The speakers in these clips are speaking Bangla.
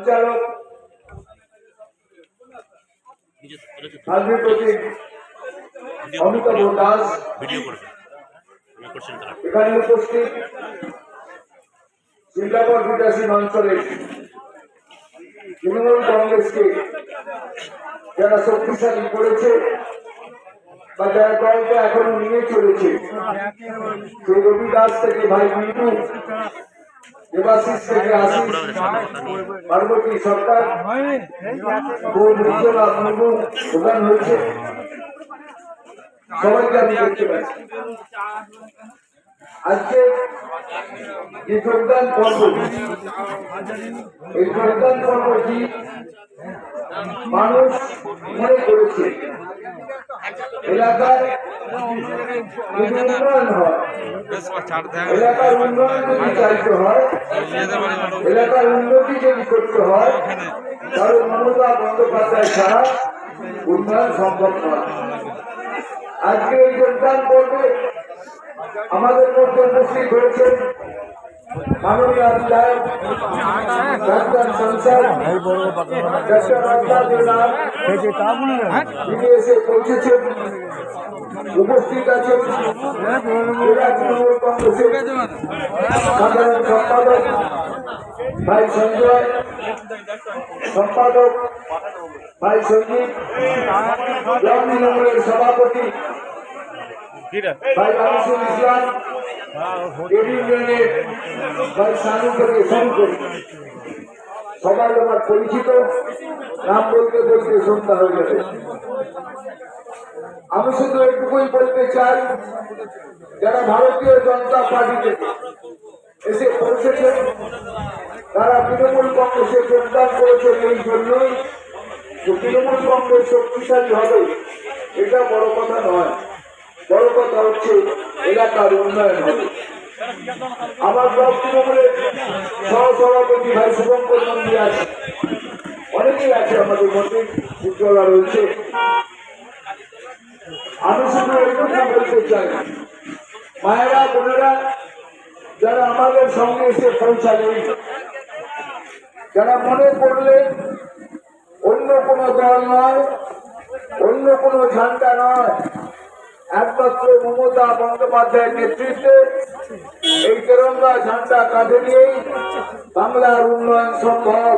সঞ্চালক কংগ্রেসকে যারা শক্তিশালী করেছে বা যারা দলকে এখনও নিয়ে চলেছে, সেই রবি দাস থেকে ভাই মিন্টু দেবাশিস থেকে আশিস পার্বতী সরকার ও নির্জনা মুর্মু প্রধান হয়েছে। সবাইকে আমি দেখতে পাচ্ছি। আজকে যে যোগদান পর্ব এই যোগদান পর্বটি মানুষ মনে করেছে, এলাকায় উন্নয়ন হয়, এলাকার উন্নয়ন যদি চাইতে হয়, এলাকার উন্নতি যদি করতে হয়, তাহলে মমতা বন্দ্যোপাধ্যায় ছাড়া উন্নয়ন সম্ভব নয়। আজকে এই যোগদান পর্বে আমাদের মধ্যে উপস্থিত হয়েছেন মাননীয় বিধায়ক ডাক্তার সংসার সম্পাদক ভাই সঞ্জয়, সম্পাদক ভাই সঞ্জীব সভাপতি সবাই আমার পরিচিত নাম বলতে বলতে সন্ধ্যা হয়ে আমি শুধু এটুকুই বলতে চাই যারা ভারতীয় জনতা পার্টিতে এসে পৌঁছেছেন তারা তৃণমূল কংগ্রেসে যোগদান করেছেন এই জন্যই তৃণমূল কংগ্রেস শক্তিশালী হবে এটা বড় কথা নয়। বড় কথা হচ্ছে, এলাকার উন্নয়ন হবে। আমার ব্লক তৃণমূলের সহসভাপতি ভাই শুভঙ্কর নন্দী আছে। অনেকেই আছে আমাদের মধ্যে, উজ্জ্বলা রয়েছে। আমি শুধু এইটুকু বলতে চাই। মায়েরা, বোনেরা, যারা আমাদের সঙ্গে এসে পৌঁছালেন যারা মনে করলেন অন্য কোনো দল নয়, অন্য কোনো ঝান্ডা নয় একমাত্র মমতা বন্দ্যোপাধ্যায়ের নেতৃত্বে এই তেরঙ্গা ঝান্ডা কাঁধে নিয়েই বাংলার উন্নয়ন সম্ভব।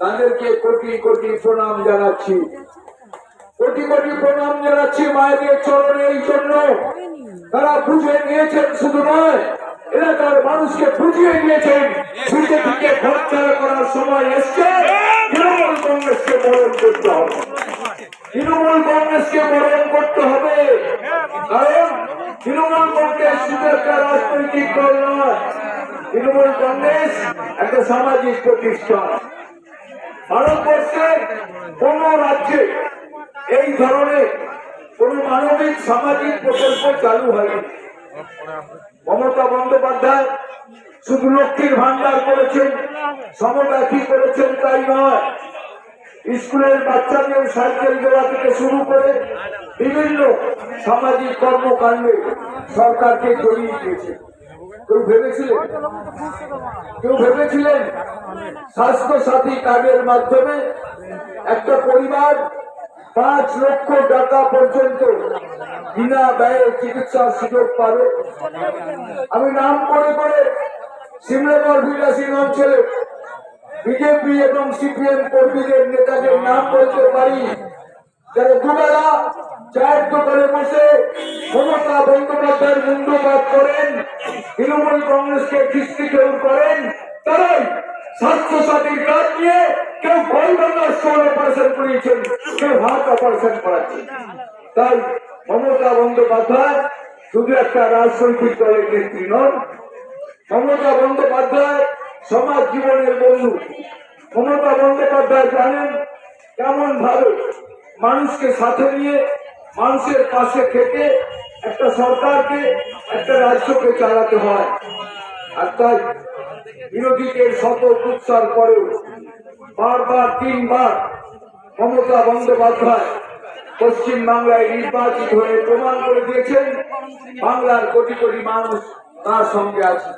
তাদেরকে কোটি কোটি প্রণাম জানাচ্ছি। কোটি কোটি প্রণাম জানাচ্ছি মায়েদের চরণে এই জন্য। তারা বুঝে নিয়েছেন শুধু নয়, এলাকার মানুষকে বুঝিয়ে দিয়েছেন বিজেপিকে ভোট করার সময় এসছে। তৃণমূল কংগ্রেসকে বরণ করতে হবে। তৃণমূল কংগ্রেসকে বরণ করতে হবে। কারণ তৃণমূল কংগ্রেস শুধু একটা রাজনৈতিক দল নয়, তৃণমূল কংগ্রেস একটা সামাজিক প্রতিষ্ঠান ভারতবর্ষে কোন রাজ্যে এই ধরনের কোন মানবিক সামাজিক প্রকল্প চালু হয়নি। মমতা বন্দ্যোপাধ্যায় শুধু লক্ষ্মীর ভান্ডার করেছেন কি করেছেন, তাই নয়। স্কুলের বাচ্চাদের সাইকেল দেওয়া থেকে শুরু করে বিভিন্ন সামাজিক কর্মকাণ্ডে সরকারকে জড়িয়ে দিয়েছে। কেউ ভেবেছিলেন? কেউ ভেবেছিলেন স্বাস্থ্য সাথী কার্ডের মাধ্যমে একটা পরিবার পাঁচ লক্ষ টাকা পর্যন্ত বিনা ব্যয়ে চিকিৎসার সুযোগ পাবে? আমি নাম করে করে সিমলাগড় বিলাসী অঞ্চলে বিজেপি এবং সিপিএম কর্মীদের নেতাদের নাম বলতে পারি, যারা দুবেলা চায়ের দোকানে বসে মমতা বন্দ্যোপাধ্যায়ের মুন্ডপাত করেন, তৃণমূল কংগ্রেসকে দৃষ্টিকেউ করেন, তারাই স্বাস্থ্য সাথীর কাজ নিয়ে কেউ ভয় বাংলার স্টোর অপারেশন করিয়েছেন কেউ হার্ট অপারেশন করাচ্ছেন। তাই মমতা বন্দ্যোপাধ্যায় শুধু একটা রাজনৈতিক দলের নেত্রী নন, মমতা বন্দ্যোপাধ্যায় সমাজ জীবনের বন্ধু। মমতা বন্দ্যোপাধ্যায় জানেন কেমন ভাবে মানুষকে সাথে নিয়ে মানুষের পাশে থেকে একটা সরকারকে, একটা রাজ্যকে চালাতে হয়। আর তাই বিরোধীদের শত উৎসার পরেও বারবার তিনবার মমতা বন্দ্যোপাধ্যায় পশ্চিম বাংলায় নির্বাচিত হয়ে প্রমাণ করে দিয়েছেন, বাংলার কোটি কোটি মানুষ তার সঙ্গে আছে।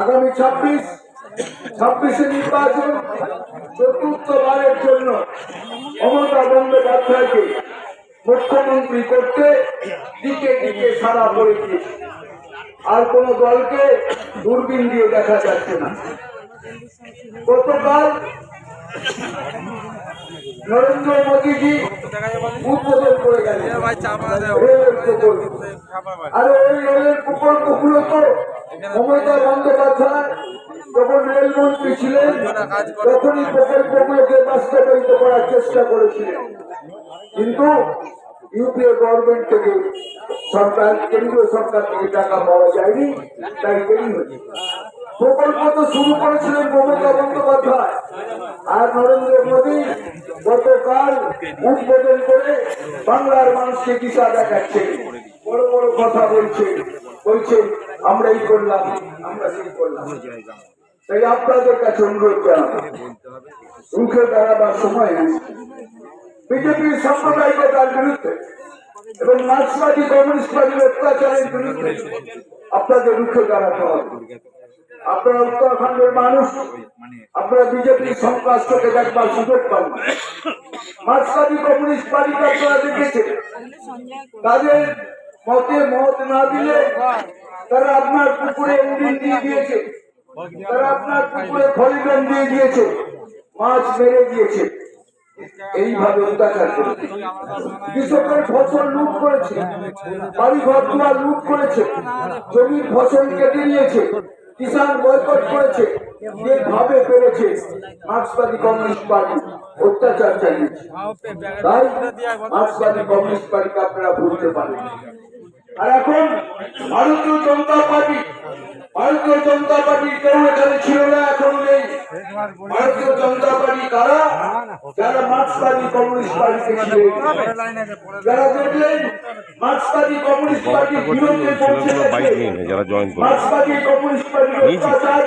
আগামী ছাব্বিশ, ছাব্বিশে নির্বাচন চতুর্থবারের জন্য মমতা বন্দ্যোপাধ্যায়কে মুখ্যমন্ত্রী করতে দিকে দিকে সারা পড়ে গিয়েছে আর কোন দলকে দূরবীন দিয়ে দেখা যাচ্ছে না। গতকাল নরেন্দ্র মোদীজি উদ্বোধন করে গেলেন। রেলের প্রকল্প আর ওই রেলের প্রকল্পগুলো মমতা বন্দ্যোপাধ্যায় যখন রেলমন্ত্রী ছিলেন তখনই প্রকল্পগুলোকে বাস্তবায়িত করার চেষ্টা করেছিলেন। কিন্তু ইউপিএ গভর্নমেন্ট থেকে সরকার কেন্দ্রীয় সরকার থেকে টাকা পাওয়া যায়নি তাই দেরি হয়েছে। প্রকল্প তো শুরু করেছিলেন মমতা বন্দ্যোপাধ্যায় আর নরেন্দ্র মোদী গতকাল উদ্বোধন করে বাংলার মানুষকে দিশা দেখাচ্ছে, বড় বড় কথা বলছে বলছে আমরা এই করলাম, আমরা সেই করলাম। তাই আপনাদের কাছে অনুরোধ রুখে দাঁড়াবার সময় বিজেপির সাম্প্রদায়িকতার বিরুদ্ধে এবং মার্ক্সবাদী কমিউনিস্ট পার্টির অত্যাচারের বিরুদ্ধে আপনাদের রুখে দাঁড়াতে হবে। আপনারা উত্তরাখণ্ডের মানুষ, আপনারা বিজেপির সংকাষ্টকে দেখবার সুযোগ পান। মার্ক্সবাদী কমিউনিস্ট পার্টিকে আপনারা দেখেছেন? তাদের মতে মত না দিলে তারা আপনার পুকুরে ইঞ্জিন দিয়ে দিয়েছে। তারা আপনার পুকুরে ফলিগন দিয়ে দিয়েছে। মাছ মেরে দিয়েছে। এইভাবে অত্যাচার করেছে। কৃষকের ফসল লুট করেছে। বাড়ি ঘর দুয়ার লুট করেছে। জমির ফসল কেটে নিয়েছে। কিষান বয়কট করেছে যেভাবে পেরেছে মার্ক্সবাদী কমিউনিস্ট পার্টি, অত্যাচার চালিয়েছে। তাই মার্ক্সবাদী কমিউনিস্ট পার্টিকে আপনারা ভুলতে পারেন আর এখন ভারতীয় জনতা পার্টি ভারতীয় জনতা পার্টি কেউ এখানে ছিল না এখন নেই? ভারতীয় জনতা পার্টি কারা? যারা মার্ক্সবাদী কমিউনিস্ট পার্টিতে ছিলেন যারা দেখলেন মার্ক্সবাদী কমিউনিস্ট পার্টির বিরুদ্ধে নিয়ে যারা জয়েন করবে। মার্ক্সবাদী কমিউনিস্ট পার্টির অত্যাচার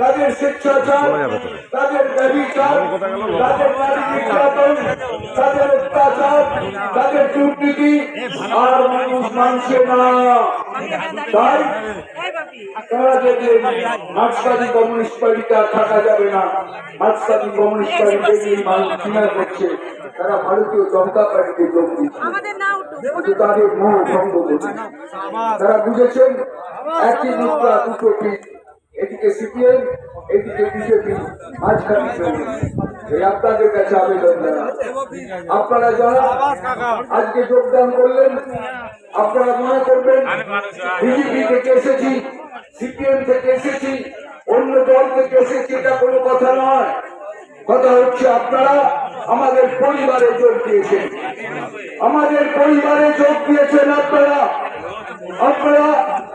তাদের স্বেচ্ছাচার তাদের। ব্যবিচার তাদের নারী নির্যাতন তাদের অত্যাচার তাদের দুর্নীতি আর মানুষ মানছে না। তাই তারা দেখলেন মার্ক্সবাদী কমিউনিস্ট পার্টিতে আর থাকা যাবে না। মার্ক্সবাদী কমিউনিস্ট পার্টি দেখলেই মানুষ ঘৃণা করছে। তারা ভারতীয় জনতা পার্টিতে যোগ দিচ্ছে আমাদের না উঠুক কিন্তু তাদের মোহ ভঙ্গ করছে তারা বুঝেছেন একই মুদ্রা দুটো পিঠ। এদিকে সিপিএম এদিকে বিজেপি মাঝখানে এই আপনাদের কাছে আবেদন আপনারা যারা আজকে যোগদান করলেন আপনারা মনে করবেন বিজেপি থেকে এসেছি সিপিএম থেকে এসেছি অন্য দল থেকে এসেছি এটা কোনো কথা নয়। কথা হচ্ছে আপনারা আমাদের পরিবারে যোগ দিয়েছেন। আমাদের পরিবারে যোগ দিয়েছেন আপনারা। আপনারা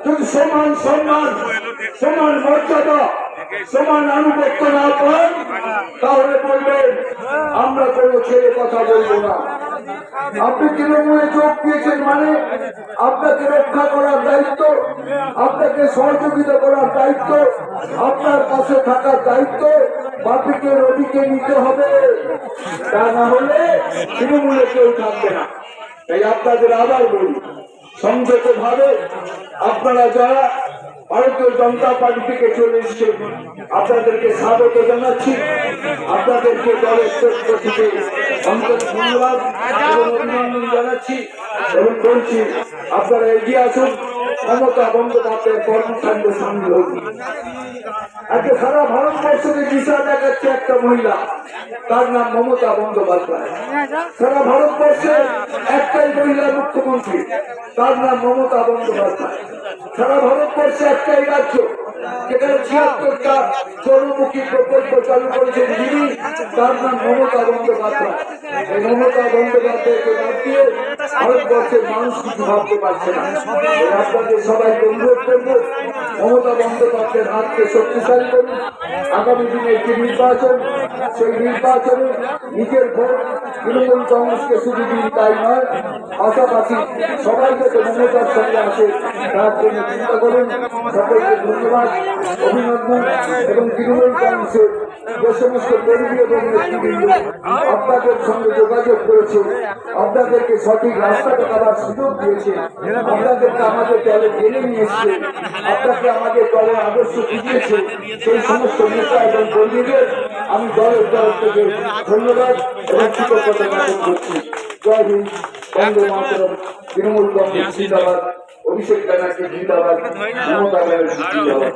যদি সমান সম্মান সমান মর্যাদা সমান আনুগত্য না পান তাহলে বলবেন, আমরা কোনো ছেলে কথা বলব না। আপনি তৃণমূলে যোগ দিয়েছেন মানে আপনাকে রক্ষা করার দায়িত্ব, আপনাকে সহযোগিতা করার দায়িত্ব, আপনার পাশে থাকার দায়িত্ব বাপিকে, রবিকে নিতে হবে। তা না হলে তৃণমূলে কেউ থাকবে না। তাই আপনাদের আবার বলি সংযত ভাবে আপনারা যারা ভারতীয় জনতা পার্টি থেকে চলে এসেছে। আপনাদেরকে স্বাগত জানাচ্ছি। আপনাদেরকে দলের থেকে ধন্যবাদ জানাচ্ছি এবং বলছি, আপনারা এগিয়ে আসুন। কর্মকাণ্ডে আজকে সারা দিশা দেখাচ্ছে একটা মহিলা। তার নাম মমতা বন্দ্যোপাধ্যায়। সারা ভারতবর্ষে একটাই মহিলা মুখ্যমন্ত্রী। তার নাম মমতা বন্দ্যোপাধ্যায়। সারা ভারতবর্ষে একটাই রাজ্য। যেখানে ছিয়াত্তরটা জনমুখী প্রকল্প চালু করেছেন তার নাম মমতা বন্দ্যোপাধ্যায়। মমতা বন্দ্যোপাধ্যায়কে বাদ দিয়ে কিছু ভাবতে পারছে না। আপনাদের সবাইকে অনুরোধ করব। মমতা শক্তিশালী করুন আগামী দিনে একটি নির্বাচন, সেই নির্বাচনে নিজের ভোট তৃণমূল কংগ্রেসকে শুধু দিন তাই নয়, পাশাপাশি সবাই যাতে মমতার সঙ্গে আসে, তার জন্য ধন্যবাদ, অভিনন্দন, এবং তৃণমূল কংগ্রেসের যে সমস্ত কর্মী এবং আপনাদের সঙ্গে যোগাযোগ করেছে, আপনাদেরকে সঠিক রাস্তা দেখাবার সুযোগ দিয়েছে, আপনাদেরকে আমাদের দলে টেনে নিয়ে এসছে, আপনাকে আমাদের দলের আদর্শ বুঝিয়েছে সেই সমস্ত নেতা এবং কর্মীদের আমি দলের তরফ থেকে ধন্যবাদ এবং কৃতজ্ঞতা জ্ঞাপন করছি। জয় হিন্দ, বন্দে মাতরম, তৃণমূল কংগ্রেস জিন্দাবাদ, অভিষেক ব্যানার্জি জিন্দাবাদ, মমতা ব্যানার্জি জিন্দাবাদ।